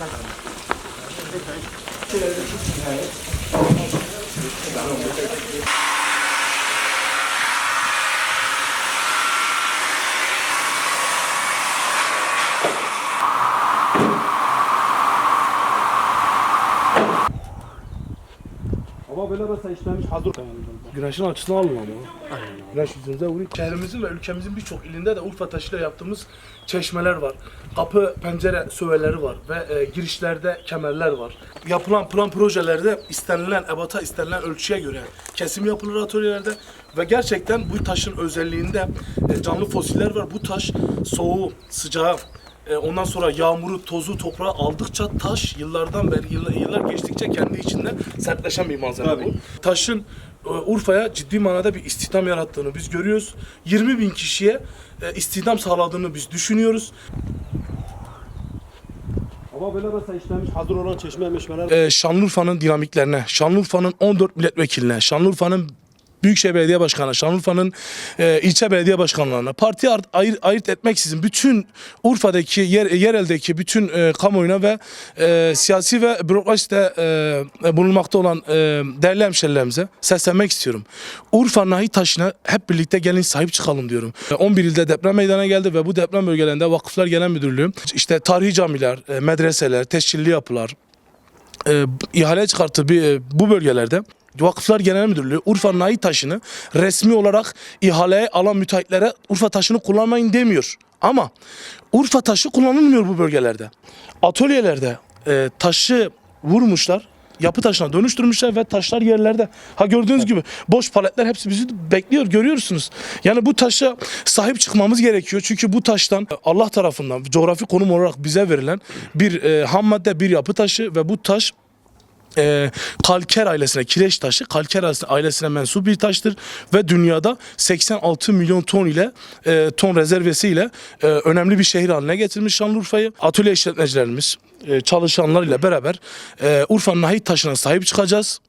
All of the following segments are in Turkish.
Ama hazır. Güneşin açısını alın ama. Güneş yüzünüze vuruyor. Şehrimizin ve ülkemizin birçok ilinde de Urfa taşıyla yaptığımız çeşmeler var. Kapı, pencere söveleri var ve e, girişlerde kemerler var. Yapılan plan projelerde istenilen ebata, istenilen ölçüye göre kesim yapılır atölyelerde ve gerçekten bu taşın özelliğinde e, canlı fosiller var. Bu taş soğuğu, sıcağı, e, ondan sonra yağmuru, tozu, toprağı aldıkça taş yıllardan beri, yıllar, yıllar geçtikçe kendi içinde sertleşen bir malzeme bu. Taşın e, Urfa'ya ciddi manada bir istihdam yarattığını biz görüyoruz. 20 bin kişiye e, istihdam sağladığını biz düşünüyoruz. Ama böyle mesela işlemiş hazır olan çeşme meşmeler e, Şanlıurfa'nın dinamiklerine, Şanlıurfa'nın 14 milletvekiline, Şanlıurfa'nın Büyükşehir Belediye Başkanı, Şanlıurfa'nın e, ilçe belediye başkanlarına, parti art- ayır, ayırt etmeksizin bütün Urfa'daki, yer, yereldeki bütün e, kamuoyuna ve e, siyasi ve bürokraside e, bulunmakta olan e, değerli hemşerilerimize seslenmek istiyorum. Urfa Nahi Taşı'na hep birlikte gelin sahip çıkalım diyorum. E, 11 ilde deprem meydana geldi ve bu deprem bölgelerinde Vakıflar Genel Müdürlüğü, işte tarihi camiler, e, medreseler, tescilli yapılar, e, ihale çıkarttığı bir, e, bu bölgelerde Vakıflar Genel Müdürlüğü Urfa Nahi taşını resmi olarak ihaleye alan müteahhitlere Urfa taşını kullanmayın demiyor. Ama Urfa taşı kullanılmıyor bu bölgelerde. Atölyelerde e, taşı vurmuşlar. Yapı taşına dönüştürmüşler ve taşlar yerlerde. Ha gördüğünüz gibi boş paletler hepsi bizi bekliyor görüyorsunuz. Yani bu taşa sahip çıkmamız gerekiyor. Çünkü bu taştan Allah tarafından coğrafi konum olarak bize verilen bir e, ham madde bir yapı taşı ve bu taş e, kalker ailesine, kireç taşı kalker ailesine, mensup bir taştır ve dünyada 86 milyon ton ile e, ton rezervesiyle e, önemli bir şehir haline getirmiş Şanlıurfa'yı. Atölye işletmecilerimiz, e, çalışanlar ile beraber e, Urfa'nın nahit taşına sahip çıkacağız.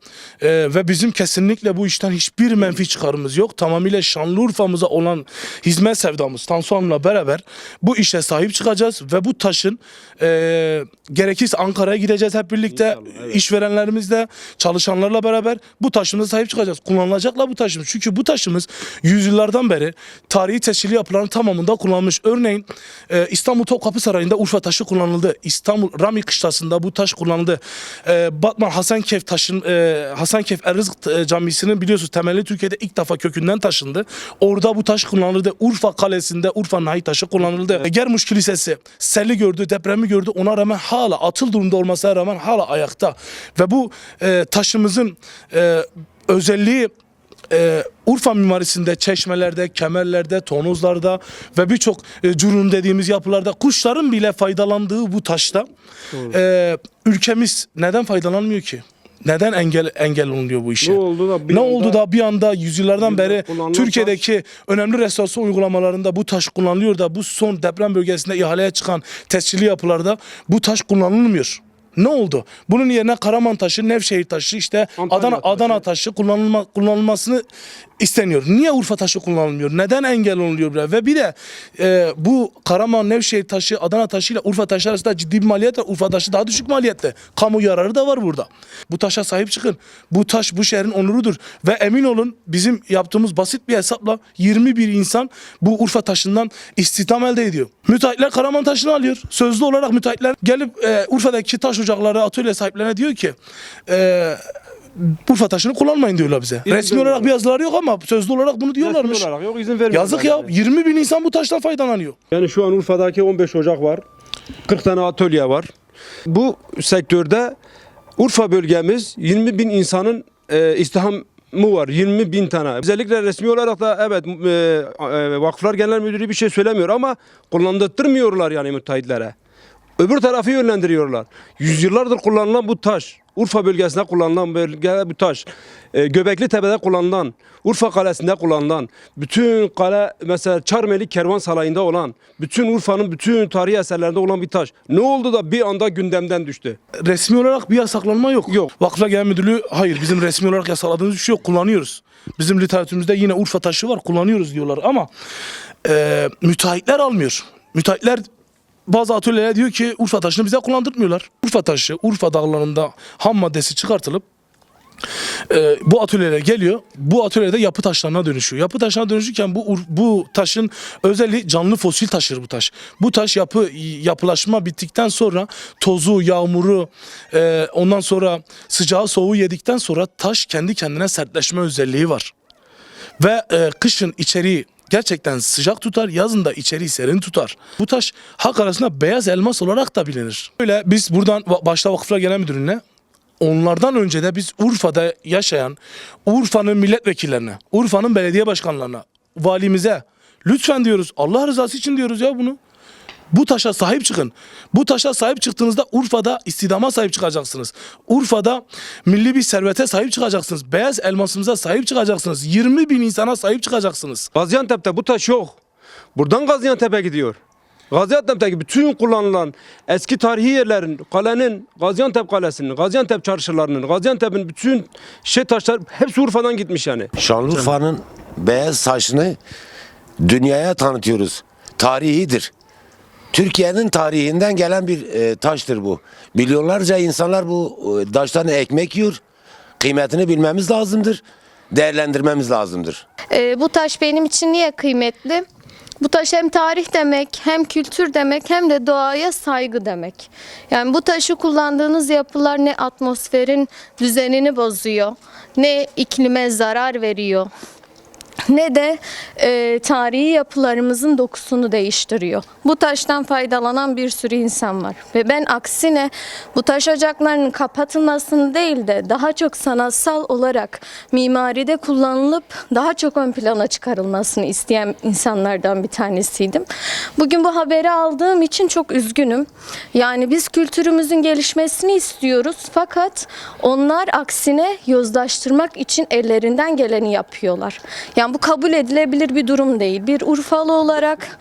E, ve bizim kesinlikle bu işten hiçbir menfi çıkarımız yok. Tamamıyla Şanlıurfa'mıza olan hizmet sevdamız Tansu Hanım'la beraber bu işe sahip çıkacağız ve bu taşın e, gerekirse Ankara'ya gideceğiz hep birlikte İnşallah, evet. İşverenlerimizle, çalışanlarla beraber bu taşımıza sahip çıkacağız. Kullanılacakla bu taşımız. Çünkü bu taşımız yüzyıllardan beri tarihi tescilli yapıların tamamında kullanılmış. Örneğin e, İstanbul Topkapı Sarayı'nda Urfa taşı kullanıldı. İstanbul Rami Kışlası'nda bu taş kullanıldı. E, Batman Hasankeyf taşın e, Hasankeyf Errızk e, Camisi'nin biliyorsunuz temelli Türkiye'de ilk defa kökünden taşındı. Orada bu taş kullanıldı. Urfa Kalesi'nde Urfa Nahi taşı kullanıldı. E, Germuş Kilisesi selli gördü, depremi gördü. Ona rağmen hala atıl durumda olmasına rağmen hala ayakta. Ve bu e, taşımızın e, özelliği e, Urfa mimarisinde, çeşmelerde, kemerlerde, tonozlarda ve birçok e, curun dediğimiz yapılarda kuşların bile faydalandığı bu taşta e, ülkemiz neden faydalanmıyor ki? Neden engel engel olunuyor bu işe? Ne oldu da bir ne anda- oldu da bir anda yüzyıllardan Yıllar beri Türkiye'deki önemli restorasyon uygulamalarında bu taş kullanılıyor da bu son deprem bölgesinde ihaleye çıkan tescilli yapılarda bu taş kullanılmıyor. Ne oldu? Bunun yerine Karaman taşı, Nevşehir taşı, işte Antalya Adana taşı. Adana taşı kullanılma, kullanılmasını isteniyor. Niye Urfa taşı kullanılmıyor? Neden engel olunuyor buraya? Ve bir de e, bu Karaman, Nevşehir taşı, Adana taşı ile Urfa taşı arasında ciddi bir maliyet var. Urfa taşı daha düşük maliyette. Kamu yararı da var burada. Bu taşa sahip çıkın. Bu taş bu şehrin onurudur. Ve emin olun bizim yaptığımız basit bir hesapla 21 insan bu Urfa taşından istihdam elde ediyor. Müteahhitler Karaman taşını alıyor. Sözlü olarak müteahhitler gelip e, Urfa'daki taş ocakları, atölye sahiplerine diyor ki e, Urfa taşını kullanmayın diyorlar bize. İzin Resmi olarak bir yazıları yok ama sözlü olarak bunu diyorlarmış. Resmi olarak yok izin vermiyorlar. Yazık ya yani. 20 bin insan bu taştan faydalanıyor. Yani şu an Urfa'daki 15 Ocak var. 40 tane atölye var. Bu sektörde Urfa bölgemiz 20 bin insanın e, istihdamı var. 20 bin tane. Özellikle resmi olarak da evet e, e, Vakıflar Genel Müdürü bir şey söylemiyor ama kullandırtmıyorlar yani müteahhitlere. Öbür tarafı yönlendiriyorlar. Yüzyıllardır kullanılan bu taş, Urfa bölgesinde kullanılan bölgede bu taş, e, Göbekli Tepe'de kullanılan, Urfa Kalesi'nde kullanılan, bütün kale mesela Çarmelik Kervan Sarayı'nda olan, bütün Urfa'nın bütün tarihi eserlerinde olan bir taş. Ne oldu da bir anda gündemden düştü? Resmi olarak bir yasaklanma yok. Yok. Vakıflar Genel Müdürlüğü hayır bizim resmi olarak yasakladığımız bir şey yok. Kullanıyoruz. Bizim literatürümüzde yine Urfa taşı var kullanıyoruz diyorlar ama e, müteahhitler almıyor. Müteahhitler bazı atölyeler diyor ki Urfa taşını bize kullandırmıyorlar. Urfa taşı Urfa dağlarında ham maddesi çıkartılıp e, bu atölyelere geliyor. Bu atölyede yapı taşlarına dönüşüyor. Yapı taşlarına dönüşürken bu bu taşın özelliği canlı fosil taşır bu taş. Bu taş yapı yapılaşma bittikten sonra tozu, yağmuru, e, ondan sonra sıcağı soğuğu yedikten sonra taş kendi kendine sertleşme özelliği var. Ve e, kışın içeriği gerçekten sıcak tutar, yazın da içeriği serin tutar. Bu taş halk arasında beyaz elmas olarak da bilinir. Böyle biz buradan başta Vakıflar Genel Müdürlüğü'ne onlardan önce de biz Urfa'da yaşayan Urfa'nın milletvekillerine, Urfa'nın belediye başkanlarına, valimize lütfen diyoruz. Allah rızası için diyoruz ya bunu. Bu taşa sahip çıkın. Bu taşa sahip çıktığınızda Urfa'da istidama sahip çıkacaksınız. Urfa'da milli bir servete sahip çıkacaksınız. Beyaz elmasımıza sahip çıkacaksınız. 20 bin insana sahip çıkacaksınız. Gaziantep'te bu taş yok. Buradan Gaziantep'e gidiyor. Gaziantep'teki bütün kullanılan eski tarihi yerlerin, kalenin, Gaziantep Kalesi'nin, Gaziantep çarşılarının, Gaziantep'in bütün şey taşlar hepsi Urfa'dan gitmiş yani. Şanlıurfa'nın beyaz taşını dünyaya tanıtıyoruz. Tarihidir. Türkiye'nin tarihinden gelen bir e, taştır bu. Milyonlarca insanlar bu e, taştan ekmek yiyor. Kıymetini bilmemiz lazımdır. Değerlendirmemiz lazımdır. Ee, bu taş benim için niye kıymetli? Bu taş hem tarih demek, hem kültür demek, hem de doğaya saygı demek. Yani bu taşı kullandığınız yapılar ne atmosferin düzenini bozuyor, ne iklime zarar veriyor, ne de e, tarihi yapılarımızın dokusunu değiştiriyor. Bu taştan faydalanan bir sürü insan var. Ve ben aksine bu taş ocaklarının kapatılmasını değil de daha çok sanatsal olarak mimaride kullanılıp daha çok ön plana çıkarılmasını isteyen insanlardan bir tanesiydim. Bugün bu haberi aldığım için çok üzgünüm. Yani biz kültürümüzün gelişmesini istiyoruz fakat onlar aksine yozlaştırmak için ellerinden geleni yapıyorlar. Yani bu kabul edilebilir bir durum değil. Bir Urfalı olarak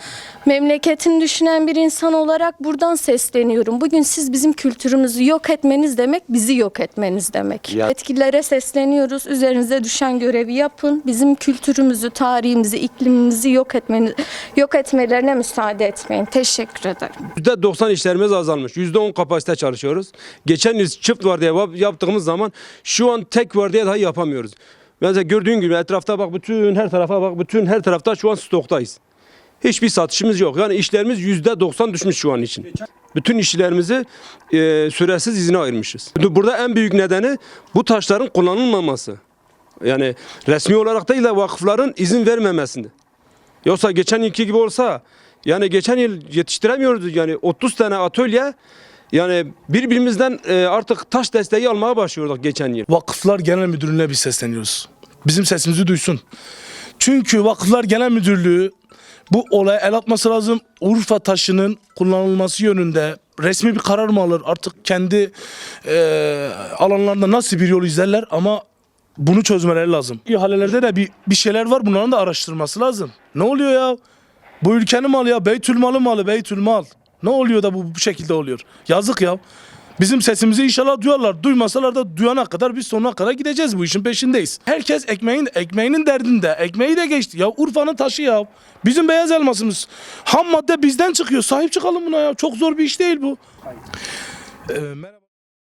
memleketini düşünen bir insan olarak buradan sesleniyorum. Bugün siz bizim kültürümüzü yok etmeniz demek bizi yok etmeniz demek. Ya- Yetkililere sesleniyoruz. Üzerinize düşen görevi yapın. Bizim kültürümüzü, tarihimizi, iklimimizi yok etmeniz yok etmelerine müsaade etmeyin. Teşekkür ederim. %90 işlerimiz azalmış. %10 kapasite çalışıyoruz. Geçen yıl çift vardiya yap- yaptığımız zaman şu an tek vardiya dahi yapamıyoruz. Mesela gördüğün gibi etrafta bak bütün her tarafa bak bütün her tarafta şu an stoktayız. Hiçbir satışımız yok. Yani işlerimiz %90 düşmüş şu an için. Bütün işçilerimizi e, süresiz izine ayırmışız. Burada en büyük nedeni bu taşların kullanılmaması. Yani resmi olarak değil de vakıfların izin vermemesinde. Yoksa geçen yılki gibi olsa yani geçen yıl yetiştiremiyoruz yani 30 tane atölye yani birbirimizden e, artık taş desteği almaya başlıyorduk geçen yıl. Vakıflar Genel Müdürlüğü'ne biz sesleniyoruz. Bizim sesimizi duysun. Çünkü Vakıflar Genel Müdürlüğü bu olaya el atması lazım. Urfa taşının kullanılması yönünde resmi bir karar mı alır? Artık kendi eee, alanlarında nasıl bir yol izlerler ama bunu çözmeleri lazım. İhalelerde de bir, bir şeyler var bunların da araştırması lazım. Ne oluyor ya? Bu ülkenin malı ya. Beytül malı malı Beytül mal. Ne oluyor da bu bu şekilde oluyor? Yazık ya. Bizim sesimizi inşallah duyarlar. Duymasalar da duyana kadar biz sonuna kadar gideceğiz bu işin peşindeyiz. Herkes ekmeğin ekmeğinin derdinde. Ekmeği de geçti. Ya Urfa'nın taşı ya. Bizim beyaz elmasımız. Ham madde bizden çıkıyor. Sahip çıkalım buna ya. Çok zor bir iş değil bu. Ee, merhaba.